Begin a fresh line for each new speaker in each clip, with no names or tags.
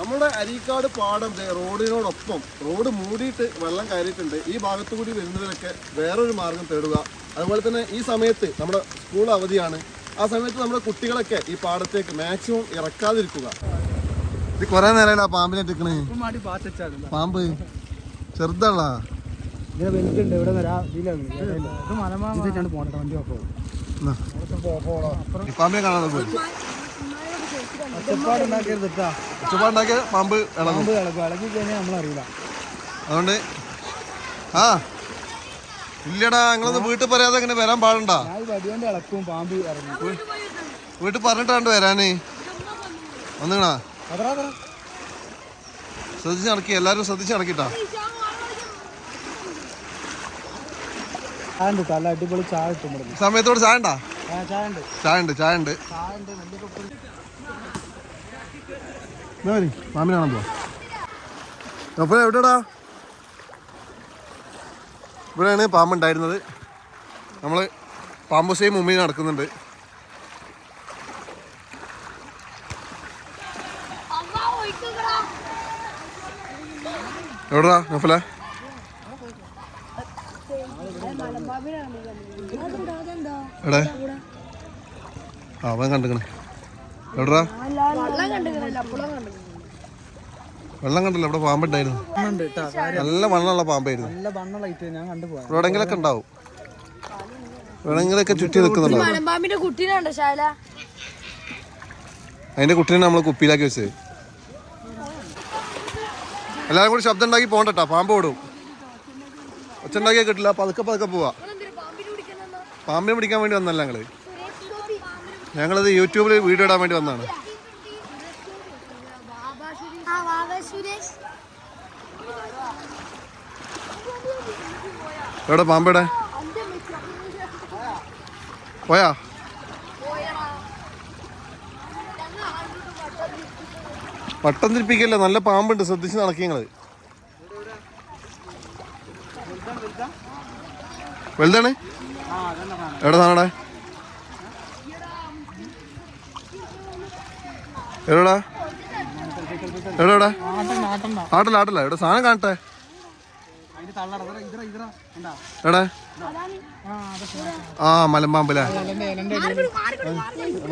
നമ്മുടെ അരീക്കാട് പാടം റോഡിനോടൊപ്പം റോഡ് മൂടിയിട്ട് വെള്ളം കയറിയിട്ടുണ്ട്. ഈ ഭാഗത്തു കൂടി വരുന്നതിനൊക്കെ വേറൊരു മാർഗം തേടുക. അതുപോലെ തന്നെ ഈ സമയത്ത് നമ്മുടെ സ്കൂൾ അവധിയാണ്. ആ സമയത്ത് നമ്മുടെ കുട്ടികളൊക്കെ ഈ പാടത്തേക്ക് മാക്സിമം ഇറക്കാതിരിക്കുക. ഇത് കുറെ നേരമല്ല പാമ്പിനെ
എടുക്കണേ?
പാമ്പ്? ഈ പാമ്പിനെ കാണാതെ പോയി
കേട്ടാ
പാമ്പ് ഇളകും.
പാമ്പ് ഇളകും. ഇളകി കഴിഞ്ഞാൽ നമ്മളറിയില്ല
അതുകൊണ്ട് ആ ഇല്ലടാ നിങ്ങളൊന്ന് വീട്ടിൽ പറയാതെ അങ്ങനെ വരാൻ പാടണ്ട?
ഇളക്കും പാമ്പ്
വീട്ടിൽ പറഞ്ഞിട്ടാണ്ട് വരാനേ. വന്നുകണാ ശ്രദ്ധിച്ച് നടക്കി എല്ലാരും ശ്രദ്ധിച്ച് നടക്കിട്ടാ. സമയത്തോട് ചായ ഉണ്ടാ?
ചായണ്ട് ചായ ഉണ്ട്.
ചായ ഉണ്ട് ചായ ഉണ്ട്.
ചായ ഉണ്ട് വലിയ കപ്പ്
മാമിനാണോ അപ്പൊ എവിടെടാ? ഇവിടെയാണ് പാമ്പുണ്ടായിരുന്നത് നമ്മൾ പാമ്പുസയും മുമ്പിൽ നടക്കുന്നുണ്ട്. എവിടാ? നഫല അവൻ കണ്ടിക്കണേ. എവിടെടാ വെള്ളം കണ്ടില്ല ഇവിടെ പാമ്പുണ്ടായിരുന്നു. നല്ല മണ്ണുള്ള പാമ്പായിരുന്നു. എവിടെങ്കിലൊക്കെ ഉണ്ടാവും. എവിടെങ്കിലൊക്കെ ചുറ്റി നിൽക്കുന്നുണ്ടാവും
ശാല?
അതിന്റെ കുട്ടീനെ നമ്മൾ കുപ്പിയിലാക്കി വെച്ചത്. എല്ലാവരും കൂടി ശബ്ദം ഉണ്ടാക്കി പോകണ്ടട്ടാ പാമ്പ് ഓടും. ഒച്ച ഉണ്ടാക്കിയാൽ കിട്ടില്ല പതുക്കെ പതുക്കെ പോവാ. പാമ്പിനെ പിടിക്കാൻ വേണ്ടി വന്നല്ല ഞങ്ങൾ. ഞങ്ങളത് യൂട്യൂബിൽ വീഡിയോ ഇടാൻ വേണ്ടി വന്നതാണ്. എവിടെ പാമ്പയുടെ പോയാ? പട്ടം തിരിപ്പിക്കല്ല നല്ല പാമ്പുണ്ട് ശ്രദ്ധിച്ച് നടക്കി ഞങ്ങൾ വലുതാണ്? എവിടെ സാധനടെ എവിടെ എവിടെ
ആട്ടണ്ട ആട്ടണ്ട
ആട്ടല്ല ആട്ടല്ല. എവിടെ സാധനം കാണട്ടെ. എടാ.
ആ
ആ മലമ്പാമ്പല്ലേ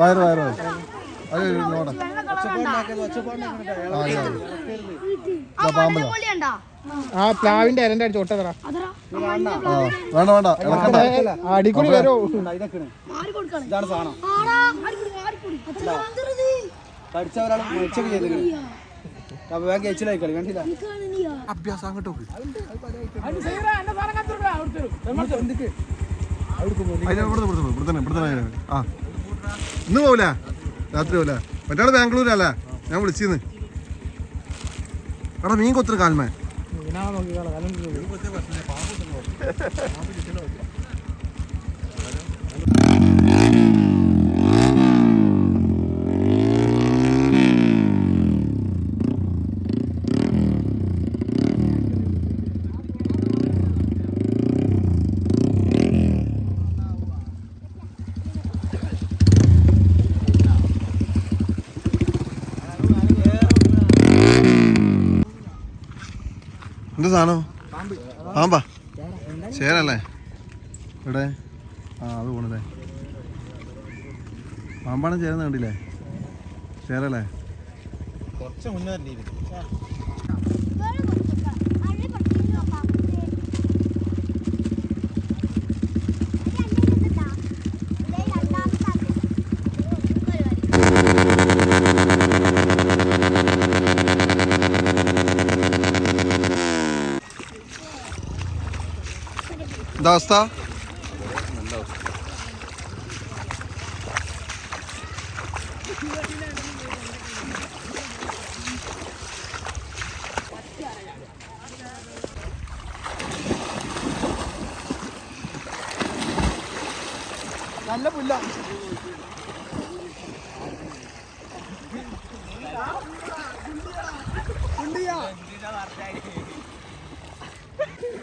വയറ് വയറ്
ആ പ്ലാവിന്റെ ഇലന്റെ അടിച്ച് ഒട്ടതറ
വേണ്ട വേണ്ട. ഇളക്കണ്ട.
അടിക്കൂടി വരോ. ഇതാണ് സാധനം. കടിച്ച ഒരാൾ മരിച്ചൊക്കെ ചെയ്തു അപ്പൊ വേഗം കഴിച്ചിലായി കളി കണ്ടില്ല?
അഭ്യാസം അങ്ങോട്ട് ആ. ഇന്ന് പോവില്ല? രാത്രി പോവില്ല. മറ്റാൾ ബാംഗ്ലൂരല്ലേ? ഞാൻ വിളിച്ചിന്ന്. എടാ മീൻ കൊത്തിരി കാൽമേ. എന്ത് സാധനം? പാമ്പാ. ചേരല്ലേ? ഇവിടെ ആ അത് പോണല്ലേ. പാമ്പാണ് ചേരുന്ന കണ്ടില്ലേ? ചേരല്ലേ?
കുറച്ച് മുന്നേ
എന്താ അവസ്ഥ
നല്ല പുല്ല.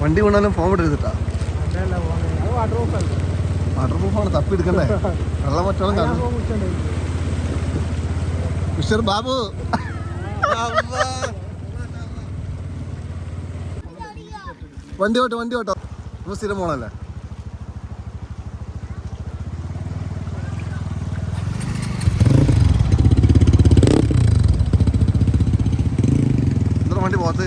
വണ്ടി വീണാലും ഫോം എടുത്തിട്ടാ?
വാട്ടർ പ്രൂഫ്
വാട്ടർ പ്രൂഫാണ് തപ്പി എടുക്കണ്ടേ? വെള്ളം മറ്റോളം കാണും. മിസ്റ്റർ ബാബു. വണ്ടി ഓട്ടോ വണ്ടി ഓട്ടോ. നമ്മൾ സ്ഥിരം പോണല്ലേ? വണ്ടി പോകത്ത്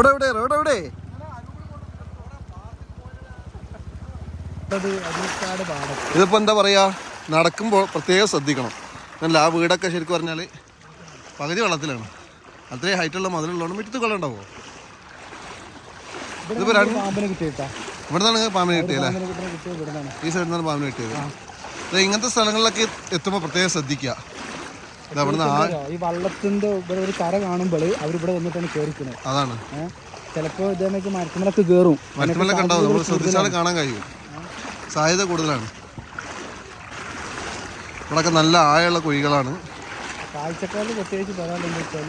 റോഡ് എവിടെ റോഡ് എവിടെ ഇതിപ്പോ എന്താ പറയാ? നടക്കുമ്പോൾ പ്രത്യേകം ശ്രദ്ധിക്കണം. അല്ല ആ വീടൊക്കെ ശരിക്കും പറഞ്ഞാൽ പകുതി വെള്ളത്തിലാണ്. അത്രയും ഹൈറ്റുള്ള മതിലുള്ളതുകൊണ്ട് മുറ്റത്ത് വെള്ളം ഉണ്ടാവോ? ഇതിപ്പോ രണ്ട്
പാമ്പിനെ കിട്ടിയിട്ടാ.
ഇവിടെ നിന്നാണ് പാമ്പിന് കിട്ടിയല്ലേ
ഇവിടുന്നാണ്
ഈ സൈഡിൽ നിന്നാണ് പാമ്പിന് കിട്ടിയത്. ഇങ്ങനത്തെ സ്ഥലങ്ങളിലൊക്കെ എത്തുമ്പോൾ പ്രത്യേകം ശ്രദ്ധിക്കുക.
ഈ വള്ളത്തിന്റെ ഇവിടെ ഒരു കര കാണുമ്പോൾ അവരിവിടെ വന്നിട്ടാണ് കേറിക്കുന്നത്
അതാണ്.
ചിലപ്പോ ഇതേക്ക് മരത്തുമലൊക്കെ കേറും
മറ്റുമല്ലൊക്കെ ഉണ്ടാവും. നമ്മൾ ശ്രദ്ധിച്ചാൽ കാണാൻ കഴിയും. സാധ്യത കൂടുതലാണ്. ഇവിടൊക്കെ നല്ല ആഴമുള്ള കുഴികളാണ്.
കാഴ്ചക്കാരിൽ പ്രത്യേകിച്ച് പറയാനുള്ളത് വെച്ചാൽ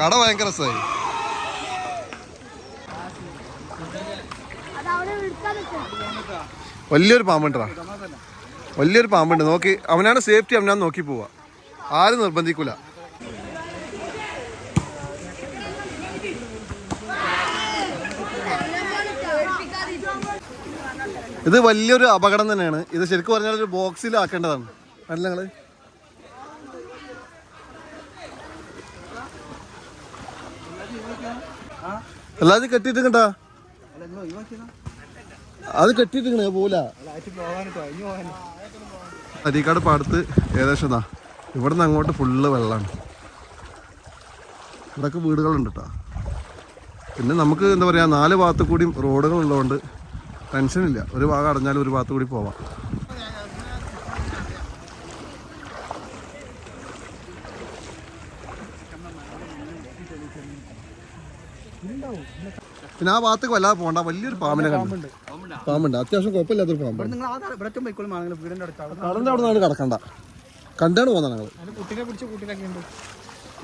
കട ഭയങ്കര രസമായി വലിയൊരു പാമ്പുണ്ടാ വലിയൊരു പാമ്പുണ്ട്. നോക്കി അവനാണ് സേഫ്റ്റി അവനാ നോക്കി പോവാ. ആരും നിർബന്ധിക്കൂല. ഇത് വലിയൊരു അപകടം തന്നെയാണ്. ഇത് ശരിക്കും പറഞ്ഞാൽ ഒരു ബോക്സിൽ ആക്കേണ്ടതാണ്. അല്ല നിങ്ങൾ? അല്ലാതെ
കെട്ടിട്ടുണ്ടാ
അത് കെട്ടിട്ടുണ്ട് പോല അരീക്കാട് പാടത്ത് ഏകദേശം ഇതാ. ഇവിടെ നിന്ന് അങ്ങോട്ട് ഫുള്ള് വെള്ളമാണ് ഇവിടെയൊക്കെ വീടുകളുണ്ട് കേട്ടോ പിന്നെ നമുക്ക് എന്താ പറയുക നാല് ഭാഗത്ത് കൂടിയും റോഡുകളുള്ളതുകൊണ്ട് ടെൻഷനില്ല. ഒരു ഭാഗം അടഞ്ഞാലും ഒരു ഭാഗത്ത് കൂടി പോവാം. പിന്നെ ആ ഭാഗത്തേക്ക് വല്ലാതെ പോകണ്ട. വലിയൊരു പാമ്പിനെ കണ്ടു. പാമ്പുണ്ട്. അത്യാവശ്യം കുഴപ്പമില്ലാത്തൊരു പാമ്പ്. കടലിന്റെ അവിടെ നിന്നാണ് കിടക്കണ്ട. കണ്ടാണ് പോകുന്നത് ഞങ്ങൾ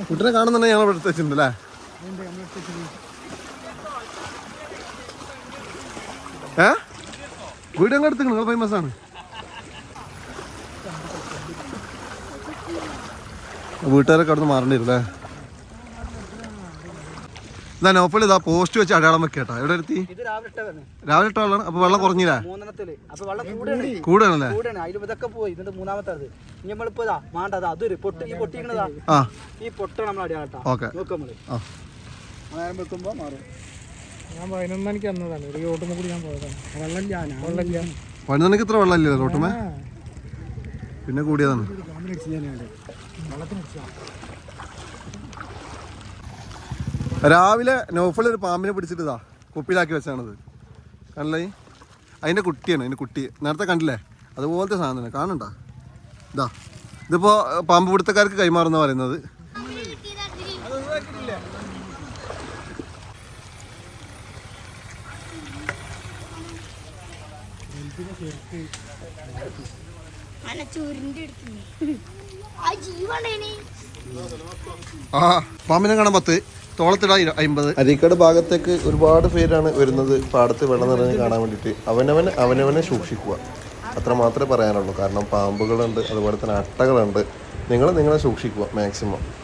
കുട്ടീനെ
കാണുന്നുണ്ടെങ്കിൽ ഞങ്ങൾ ഇവിടെ വെച്ചിട്ടുണ്ട് അല്ലേ? ഏ? വീട് ഞങ്ങൾ എടുത്തു നിങ്ങൾ ഫേമസ് ആണ്? വീട്ടുകാരൊക്കെ അവിടെ നിന്ന് മാറേണ്ടി വരും അല്ലേ? ഇതാ നോപ്പൽ ഇതാ പോസ്റ്റ് വെച്ച് അടയാളം വെക്കേട്ടാ എവിടെ എത്തി
ഇത് രാവിലെ ഇട്ട വരുന്നത്
രാവിലെ ഇട്ടാളാണ് അപ്പൊ വെള്ളം കുറഞ്ഞില്ല?
കൂടെയാണ്. ഇതൊക്കെ പോയി. ഇതിന്റെ മൂന്നാമത്തെ ഇനി നമ്മളിപ്പോ മാണ്ട അതാ അതൊരു പൊട്ട് ഈ പൊട്ടിക്കണതാ.
ആ.
ഈ പൊട്ട നമ്മൾ അടിയാട്ടാ
ഓക്കെ.
നോക്കാം നമ്മൾ.
ആ.
നേരം വെക്കുമ്പോ മാറും.
ഞാൻ പതിനൊന്ന് മണിക്ക് വന്നതാണ്. ഒരു ഓട്ടുമ്പോ കൂടി ഞാൻ പോയതാണ്.
വെള്ളമില്ല
വെള്ളമില്ല
ഇത്ര വെള്ളം ഇല്ലല്ലോ റോട്ടുമേ പിന്നെ കൂടിയതാണ്. രാവിലെ നോഫിൽ ഒരു പാമ്പിനെ പിടിച്ചിട്ട് ഇതാ കുപ്പിയിലാക്കി വെച്ചാണത്. കണ്ടില്ലേ? അതിന്റെ കുട്ടിയാണ് അതിന്റെ കുട്ടി. നേരത്തെ കണ്ടില്ലേ? അതുപോലത്തെ സാധനം തന്നെ കാണണ്ട ഇതാ ഇതിപ്പോൾ പാമ്പ് പിടുത്തക്കാർക്ക് കൈമാറുന്ന പറയുന്നത്.
ആ
പാമ്പിനെ കാണാൻ പത്ത്. തോളത്തിട അരീക്കാട് ഭാഗത്തേക്ക് ഒരുപാട് പേരാണ് വരുന്നത്. പാടത്ത് വെള്ളം നിറഞ്ഞ് കാണാൻ വേണ്ടിയിട്ട്. അവനവനെ അവനവനെ സൂക്ഷിക്കുക. അത്ര മാത്രമേ പറയാനുള്ളൂ. കാരണം പാമ്പുകളുണ്ട് അതുപോലെ തന്നെ അട്ടകളുണ്ട്. നിങ്ങൾ നിങ്ങളെ സൂക്ഷിക്കുക മാക്സിമം.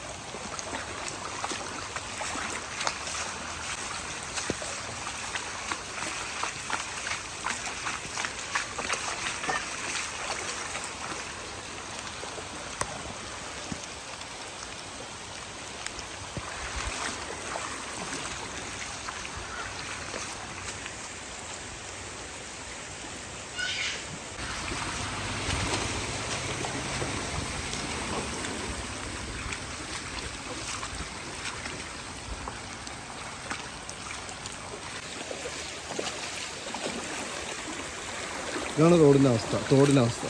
ഇതാണ് റോഡിന്റെ അവസ്ഥ തോടിന്റെ അവസ്ഥ.